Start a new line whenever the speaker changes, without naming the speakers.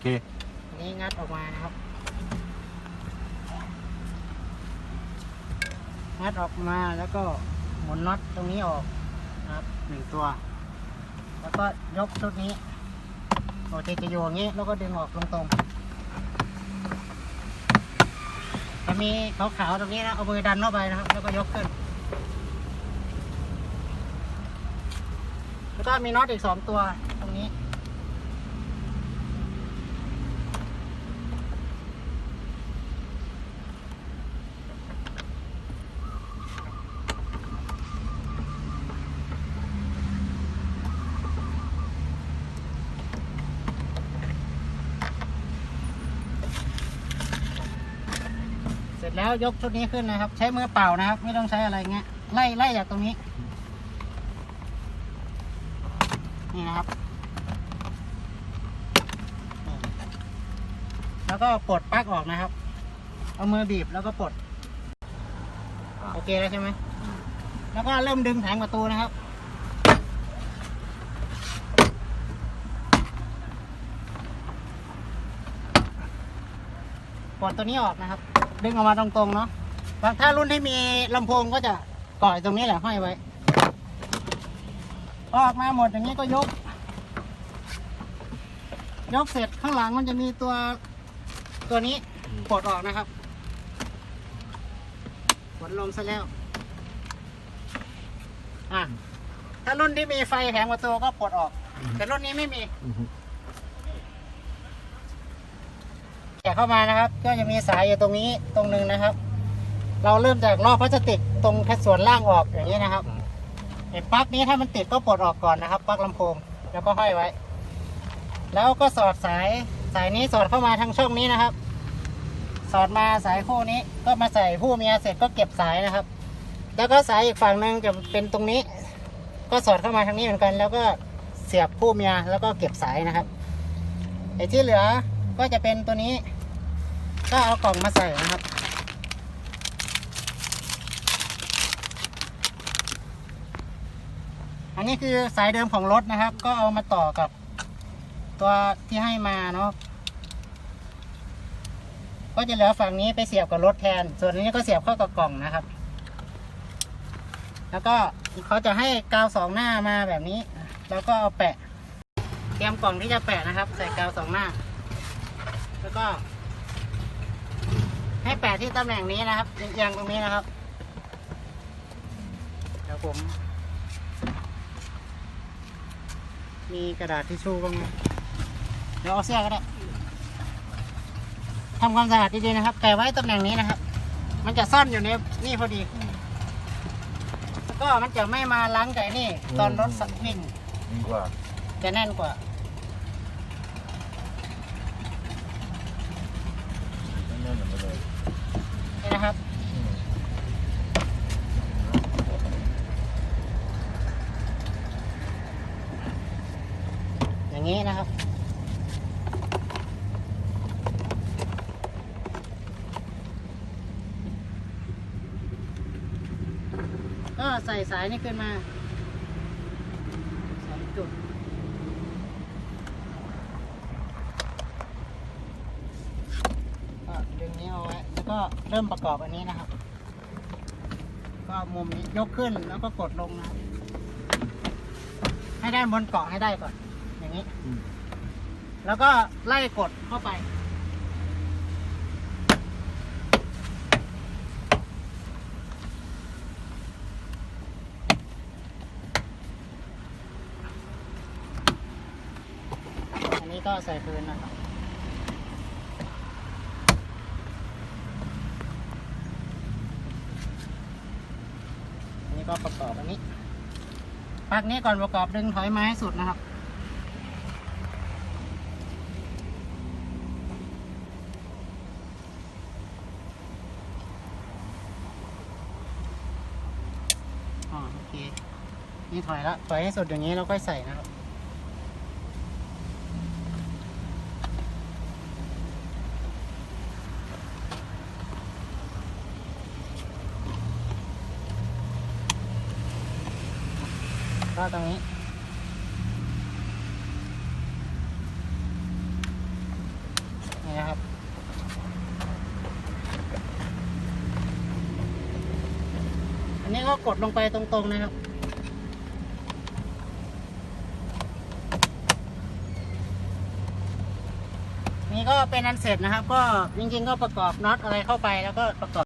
เค
อันนี้งัดออกมานะครับ งัดออกมาแล้วก็หมุนน็อตตรงนี้ออกนะครับหนึ่งตัว แล้วก็ยกชุดนี้ปกติจะอยู่อย่างนี้แล้วก็ดึงออกตรงๆจะมีขาวๆตรงนี้นะเอามือดันเข้าไปนะครับ แล้วก็ยกขึ้น แล้วก็มีน็อตอีกสองตัวต ร็จแล้วยกชุดนี้ขึ้นนะครับ ใช้มือเปล่านะครับ ไม่ต้องใช้อะไรเงี้ยไล่ไล่จากตรงนี้ นี่นะครับ แล้วก็ปลดปลั๊กออกนะครับ เอามือบีบแล้วก็ปลด โอเคแล้วใช่ไหมแล้วก็เริ่มดึงแผงประตูนะครับปลดตัวนี้ออกนะครับ ดึงออกมาตรงๆเนาะบางถ้ารุ่นที่มีลำโพงก็จะก่อยตรงนี้แหละห้อยไว้ ออกมาหมดอย่างนี้ก็ยก ยกเสร็จข้างหลังมันจะมีตัวตัวนี้ปลดออกนะครับปลดลงซะแล้ว อะถ้ารุ่นที่มีไฟแผงประตูก็ปลดออก แต่รุ่นนี้ไม่มี
อือฮึ
แกะเข้ามานะครับ ก็จะมีสายอยู่ตรงนี้ตรงหนึ่งนะครับ เราเริ่มจากลอกพลาสติกตรงแค่ส่วนล่างออกอย่างนี้นะครับไอ้ปลั๊กนี้ถ้ามันติดก็ปลดออกก่อนนะครับปลั๊กลำโพงแล้วก็ห้อยไว้ แล้วก็สอดสายสายนี้สอดเข้ามาทางช่องนี้นะครับ สอดมาสายคู่นี้ก็มาใส่ผู้เมียเสร็จก็เก็บสายนะครับ แล้วก็สายอีกฝั่งหนึ่งจะเป็นตรงนี้ ก็สอดเข้ามาทางนี้เหมือนกัน แล้วก็เสียบผู้เมียแล้วก็เก็บสายนะครับไอ้ที่เหลือก็จะเป็นตัวนี้ ก็เอากล่องมาใส่นะครับ อันนี้คือสายเดิมของรถนะครับ ก็เอามาต่อกับตัวที่ให้มาเนาะก็จะเหลือฝั่งนี้ไปเสียบกับรถแทน ส่วนนี้ก็เสียบเข้ากับกล่องนะครับ แล้วก็เขาจะให้กาวสองหน้ามาแบบนี้ แล้วก็เอาแปะ เตรียมกล่องที่จะแปะนะครับ ใส่กาวสองหน้า แล้วก็ ให้แปะที่ตำแหน่งนี้นะครับเอียงๆตรงนี้นะครับเดี๋ยวผม มีกระดาษทิชชู่บ้างไหมเดี๋ยวเอาเสื้อก็ได้ทำความสะอาดดีๆนะครับ แต่ไว้ตำแหน่งนี้นะครับ มันจะซ่อนอยู่ในนี่พอดี แล้วก็มันจะไม่มาล้างไก่นี่ ตอนรถสัวิ่ง
ดีกว่า
จะแน่นกว่า
แน่นๆไปเลย
นี่นะครับ
อืม
อย่างนี้นะครับ ก็ใส่สายนี่ขึ้นมาสองจุด ก็ดึงนี้เอาไว้ แล้ว ก็เริ่มประกอบอันนี้นะครับ ก็มุมนี้ยกขึ้นแล้วก็กดลงนะครับให้ได้บนเกาะให้ได้ก่อน อย่างนี้
อืม
แล้วก็ไล่กดเข้าไป อันนี้ก็ใส่คืนนะครับ นนี้ก็ประกอบอันนี้ปักนี้ก่อนประกอบดึงถอยมาให้สุดนะครับอ๋อโอเค นี่ถอยแล้วถอยให้สุดอย่างนี้แล้วค่อยใส่นะครับ ก็ตรงนี้ นี่นะครับ อันนี้ก็กดลงไปตรงๆนะครับนี่ก็เป็นอันเสร็จนะครับ ก็จริงๆก็ประกอบน็อตอะไรเข้าไปแล้วก็ประกอบ